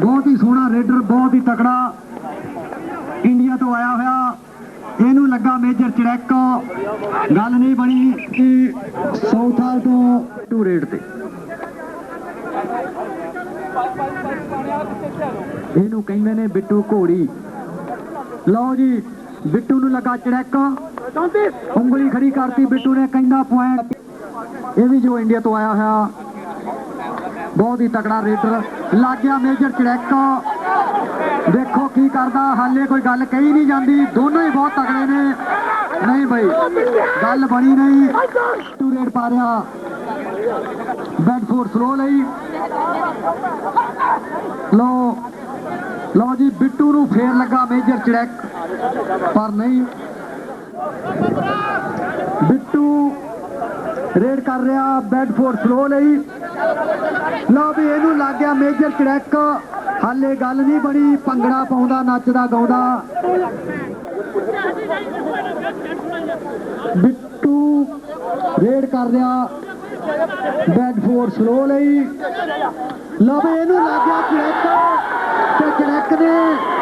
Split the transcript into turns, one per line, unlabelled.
ਬਹੁਤ ਹੀ ਸੋਹਣਾ ਰੇਡਰ, ਬਹੁਤ ਹੀ ਤਕੜਾ ਇੰਡੀਆ ਤੋਂ ਆਇਆ ਹੋਇਆ। ਇਹਨੂੰ ਲੱਗਾ ਮੇਜਰ ਚੜੈਕ। ਗੱਲ ਨਹੀਂ ਬਣੀ ਕਿ ਸੌਥਾਲ ਤੋਂ ਟੂ ਰੇਡ ਤੇ। ਇਹਨੂੰ ਕਹਿੰਦੇ ਨੇ ਬਿੱਟੂ ਘੋੜੀ। ਲਓ ਜੀ, ਬਿੱਟੂ ਨੂੰ ਲੱਗਾ ਚੜੈਕ। ਉਂਗਲੀ ਖੜੀ ਕਰਤੀ ਬਿੱਟੂ ਨੇ, ਕਹਿੰਦਾ ਪੁਆਇੰਟ ਇਹ ਵੀ ਜੋ ਇੰਡੀਆ ਤੋਂ ਆਇਆ ਹੋਇਆ। ਬਹੁਤ ਹੀ ਤਕੜਾ ਰੇਡਰ ਲੱਗ ਗਿਆ ਮੇਜਰ ਚੜੈਕ। ਦੇਖੋ ਕੀ ਕਰਦਾ, ਹਾਲੇ ਕੋਈ ਗੱਲ ਕਹੀ ਨਹੀਂ ਜਾਂਦੀ। ਦੋਨੋਂ ਹੀ ਬਹੁਤ ਤਕੜੇ ਨੇ। ਨਹੀਂ ਬਈ, ਗੱਲ ਬਣੀ ਨਹੀਂ। ਟੂ ਰੇਡ ਪਾ ਰਿਹਾ। ਬੈਟ ਫੋਰ ਸਲੋ ਲਈ। ਲੋ ਲੋ ਜੀ, ਬਿੱਟੂ ਨੂੰ ਫੇਰ ਲੱਗਾ ਮੇਜਰ ਚੜੈਕ। ਪਰ ਨਹੀਂ। ਰੇਡ ਕਰ ਰਿਹਾ ਬੈਟ ਫੋਰ ਸਲੋ ਲਈ। ਲਓ ਵੀ ਇਹਨੂੰ ਲੱਗ ਗਿਆ ਮੇਜਰ ਚੜੈਕ ਹਾਲੇ ਗੱਲ ਨਹੀਂ ਬਣੀ, ਭੰਗੜਾ ਪਾਉਂਦਾ, ਨੱਚਦਾ, ਗਾਉਂਦਾ। ਬਿੱਟੂ ਰੇਡ ਕਰ ਰਿਹਾ ਬੈਟ ਫੋਰ ਸਲੋ ਲਈ। ਲਓ ਵੀ ਇਹਨੂੰ ਲੱਗ ਗਿਆ ਚੜੈਕ ਤੇ ਚੜੈਕ ਨੇ